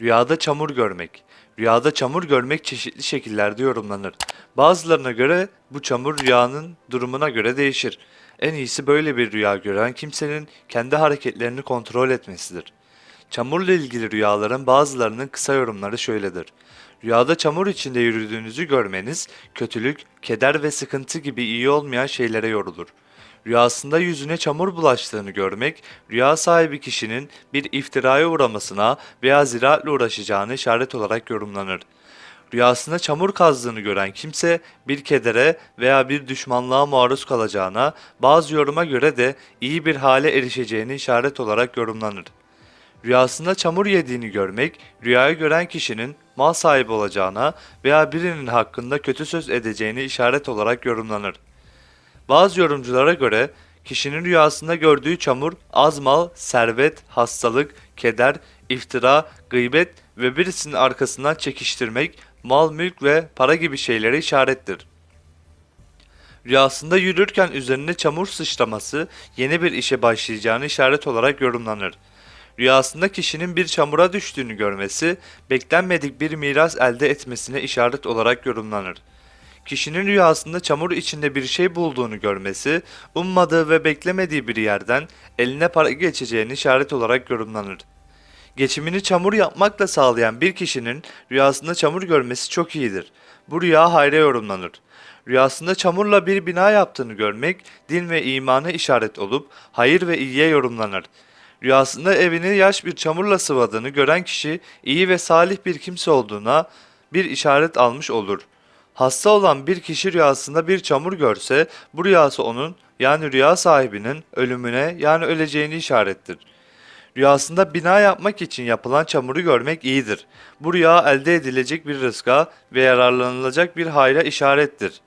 Rüyada çamur görmek. Rüyada çamur görmek çeşitli şekillerde yorumlanır. Bazılarına göre bu çamur rüyanın durumuna göre değişir. En iyisi böyle bir rüya gören kimsenin kendi hareketlerini kontrol etmesidir. Çamurla ilgili rüyaların bazılarının kısa yorumları şöyledir. Rüyada çamur içinde yürüdüğünüzü görmeniz, kötülük, keder ve sıkıntı gibi iyi olmayan şeylere yorulur. Rüyasında yüzüne çamur bulaştığını görmek, rüya sahibi kişinin bir iftiraya uğramasına veya ziraatle uğraşacağını işaret olarak yorumlanır. Rüyasında çamur kazdığını gören kimse bir kedere veya bir düşmanlığa maruz kalacağına, bazı yoruma göre de iyi bir hale erişeceğini işaret olarak yorumlanır. Rüyasında çamur yediğini görmek, rüyayı gören kişinin mal sahibi olacağına veya birinin hakkında kötü söz edeceğini işaret olarak yorumlanır. Bazı yorumculara göre kişinin rüyasında gördüğü çamur az mal, servet, hastalık, keder, iftira, gıybet ve birisinin arkasından çekiştirmek, mal, mülk ve para gibi şeylere işarettir. Rüyasında yürürken üzerine çamur sıçraması yeni bir işe başlayacağını işaret olarak yorumlanır. Rüyasında kişinin bir çamura düştüğünü görmesi, beklenmedik bir miras elde etmesine işaret olarak yorumlanır. Kişinin rüyasında çamur içinde bir şey bulduğunu görmesi, ummadığı ve beklemediği bir yerden eline para geçeceğini işaret olarak yorumlanır. Geçimini çamur yapmakla sağlayan bir kişinin rüyasında çamur görmesi çok iyidir. Bu rüya hayra yorumlanır. Rüyasında çamurla bir bina yaptığını görmek din ve imana işaret olup hayır ve iyiye yorumlanır. Rüyasında evini yaş bir çamurla sıvadığını gören kişi iyi ve salih bir kimse olduğuna bir işaret almış olur. Hasta olan bir kişi rüyasında bir çamur görse bu rüyası onun yani rüya sahibinin ölümüne yani öleceğini işarettir. Rüyasında bina yapmak için yapılan çamuru görmek iyidir. Bu rüya elde edilecek bir rızka ve yararlanılacak bir hayra işarettir.